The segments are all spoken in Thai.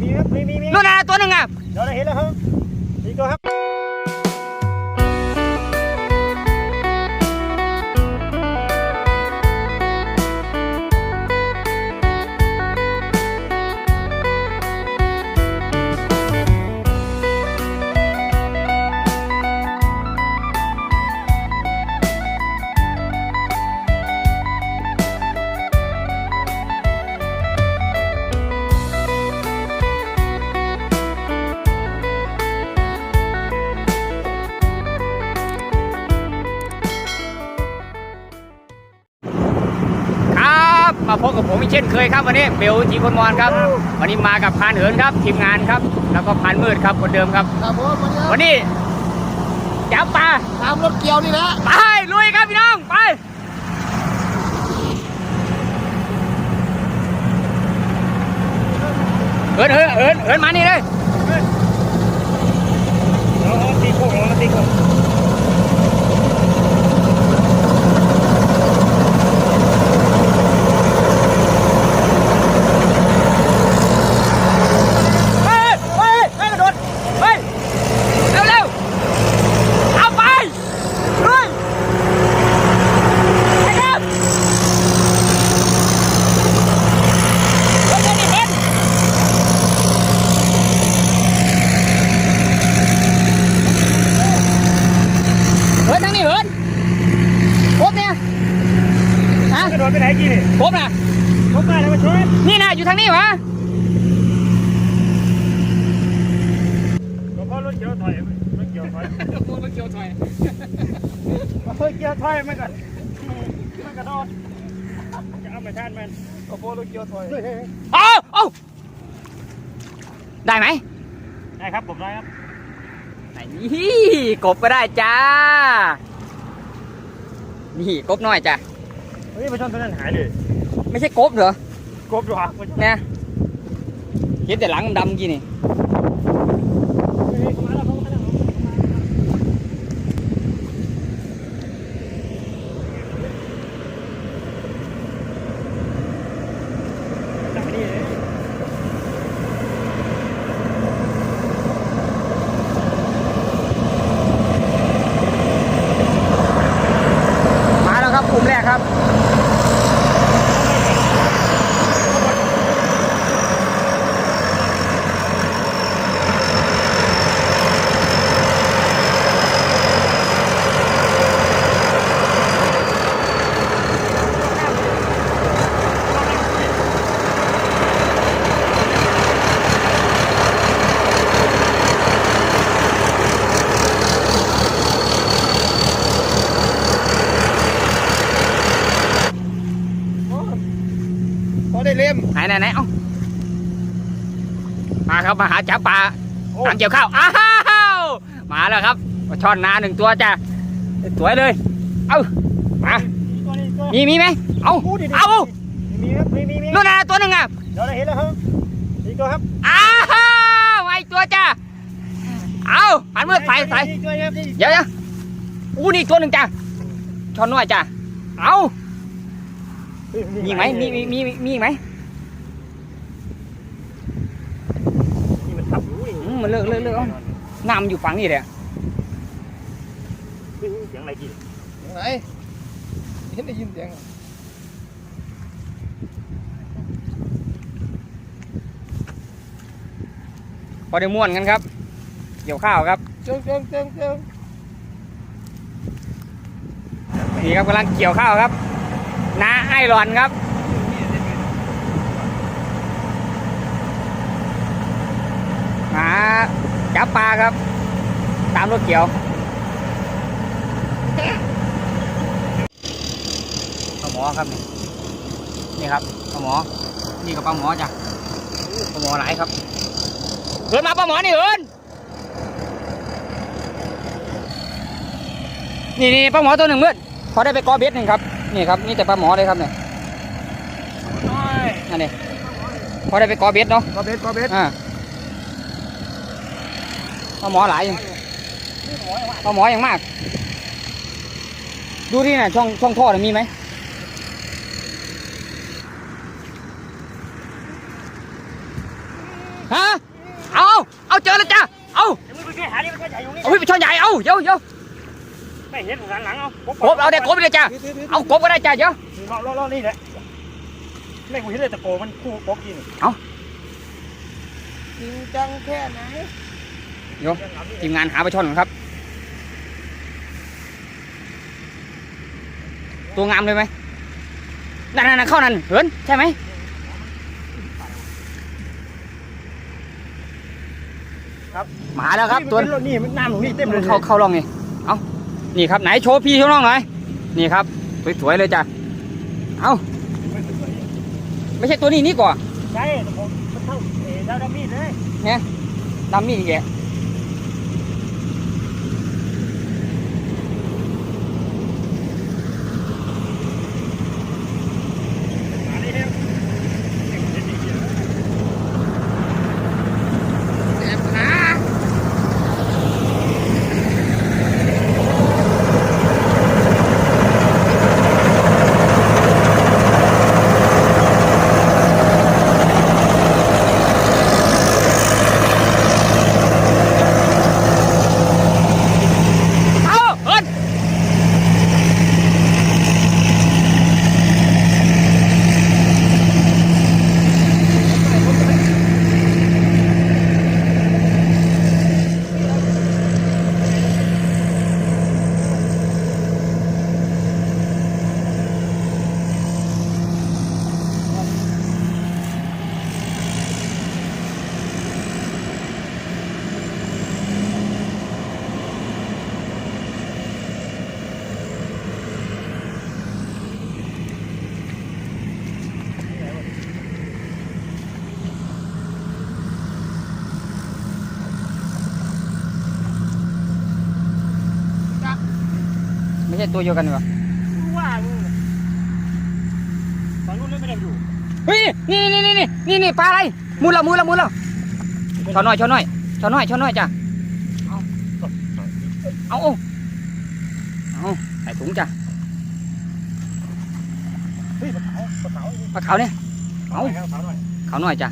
มีครับมีมีมีนู่นนะตัวหนึ่งอะเดี๋ยวเราเห็นแล้วครับนี่ตัวครับ มาพบกับผมอีกเช่นเคยครับวันนี้เบลจีคนมอนครับ วันนี้มากับพานเหินครับทีมงานครับ แล้วก็พานมืดครับคนเดิมครับ ครับผมวันนี้วันนี้จับปลาตามรถเกี่ยวนี่นะไปลุยครับพี่น้องไปเหินเหินเหินเหินมานี่เลย เราเอาตีโค้งเราเอาตีโค้ง เฮ้ยเฮ้ยเฮ้ยกระโดดเฮ้ยเร็วเร็วเอาไปลุยไปครับเฮ้ยเฮ้ยเฮ้ยเหินทางนี้เหินครบเนี่ยฮะ กระโดดไป ไหนกี่นี่ครบนะพบมาแล้วมาช่วยนี่นะอยู่ทางนี้วะหลวงพ่อรถเกี่ยวถอยรถเกี่ยวถอยรถเกี่ยวถอยรถเกี่ยวถอยมันก่อนมันกระโดดจะเอามาชาร์จมันโอ้โหรถเกี่ยวถอยเอาเอาได้ไหมได้ครับผมได้ครับนี่กบก็ได้จ้า นี่กบน้อยจ้ะเฮ้ยปลาช่อนตัวนั้นหายเลย ไม่ใช่กบเหรอ กบดูอะปลาช่อนเนี่ยเห็นแต่หลังดำๆกี่นี่เฮ้ยเข้ามาแล้วเข้ามาแล้วจับไปนี่เลยมาแล้วครับกลุ่มแรกครับ ไหนไหนไหนเอ้ามาครับมาหาจับปลาโอ้หลังเกี่ยวข้าว อ้าวมาแล้วครับปลาช่อนนาหนึ่งตัวจ้ะสวยเลย เอามาตัวนี้ตัวมีมีไหมเอาอู้ดิเอามีครับมีมีมีนู่นน่ะตัวหนึ่งอะเดี๋ยวเราเห็นแล้วครับนี่ตัวครับ อ้าวไอตัวจ้าเอาหันมือใส่ใส่นี่ตัวครับนี่เดี๋ยวเดี๋ยวอู้นี่ตัวหนึ่งจ้าช้อนน้อยจ้าเอามีไหมมีมีมีมีอีกไหม นี่มันทับรู้ อื มมันเลิกเลิกเลิกเอาน้ำอยู่ฝั่งนี้เลยเสียงอะไรกี่ไหนเห็นได้ยินเสียงพอได้ม่วนกันครับ เกี่ยวข้าวครับเจิงเจิงเจิงเจิงนี่ครับกำลังเกี่ยวข้าวครับนาไอรอนครับมา จับปลาครับ ตามรถเกี่ยวปลาหมอครับนี่นี่ครับปลาหมอ นี่ก็ปลาหมอจ้ะปลาหมอหลายครับเหินมาปลาหมอนี่เหินนี่นี่ปลาหมอตัวหนึ่งมืดพอได้ไปกอเบ็ดหนึ่งครับนี่ครับนี่แต่ปลาหมอเลยครับเนี่ยนั่นนี่พอได้ไปกอเบ็ดเนาะกอเบ็ดกอเบ็ดอ่า ปลาหมอหลายอย่ปลาหมออย่างมาก ดูที่น่ะช่องช่องท่อมีไหมฮะเอาเอาเจอแล้วจ้าเอาเอาพี่ไปช่อนใหญ่เอาเยอะเยอะไม่เห็นหลังหลังเอากบเอาได็กไปเลยจ้าเอากบก็ได้จ้าเยอะรอรอนี่แหละไม่กูเห็นเลยตะโกมันคู่กบกินเอาจริงจังแค่ไหน ทีมงานหาปลาช่อนก่อนครับ ตัวงามเลยไหมนั่นนั่นเข้านั่นเหินใช่ไหมมาแล้วครับตัวนี่มันน้ำตรงนี้เต็มเลยเข้าเข้าลองนี่เอานี่ครับไหนโชว์พี่โชว์น้องหน่อยนี่ครับสวยๆเลยจ้ะเอาไม่ใช่ตัวนี้นี่กว่าใช่ตะโกมันเท่าเอ๋ดาวดำมีดเลยดำมีอีกแก ใช่ตัวเดียวกันเหรอว่ามึงฝั่งนู้นเลยไม่ได้อยู่เฮ้ยนี่นี่นี่นี่นี่นี่ปลาอะไรมูลละมูลละมูลละช้อนน้อยช้อนน้อยช้อนน้อยช้อนน้อยจ้ะเอาเอาเอาใส่ถุงจ้ะเฮ้ยปลาขาวปลาขาวปลาขาวเนี่ยเอาเอาขาวหน่อยขาวน้อยจ้ะ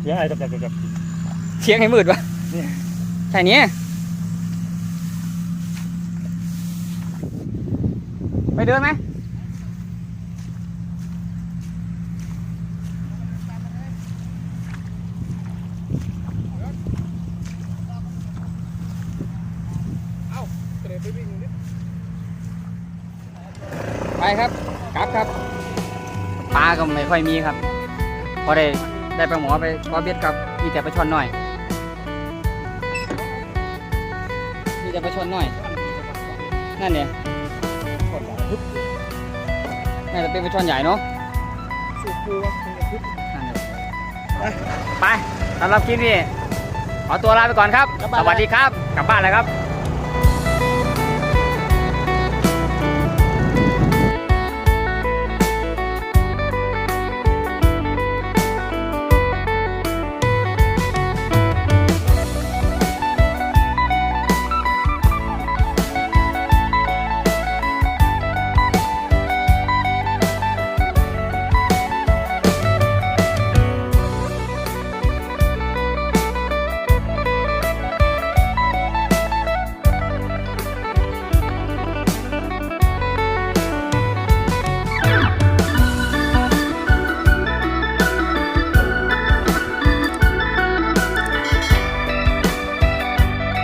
เสียงอะไรจับจับจับจับเสียงให้มืดวะเนี่ยใช่เนี้ย ไปเดินไหมเตะไปวิ่งอยู่นี่ไปครับกลับครับปลาก็ไม่ค่อยมีครับ พอได้ได้ปลาหมอไปปลาเบ็ดกับมีแต่ปลาช่อนหน่อย มีแต่ปลาช่อนหน่อยนั่นเนี่ย น่าจะเป็นปลาช่อนใหญ่เนาะสูบปูวะเป็นกระพริบนั่นเนี่ยไปสำหรับคลิปนี้ขอตัวลาไปก่อนครับ สวัสดีครับ กลับบ้านเลยครับ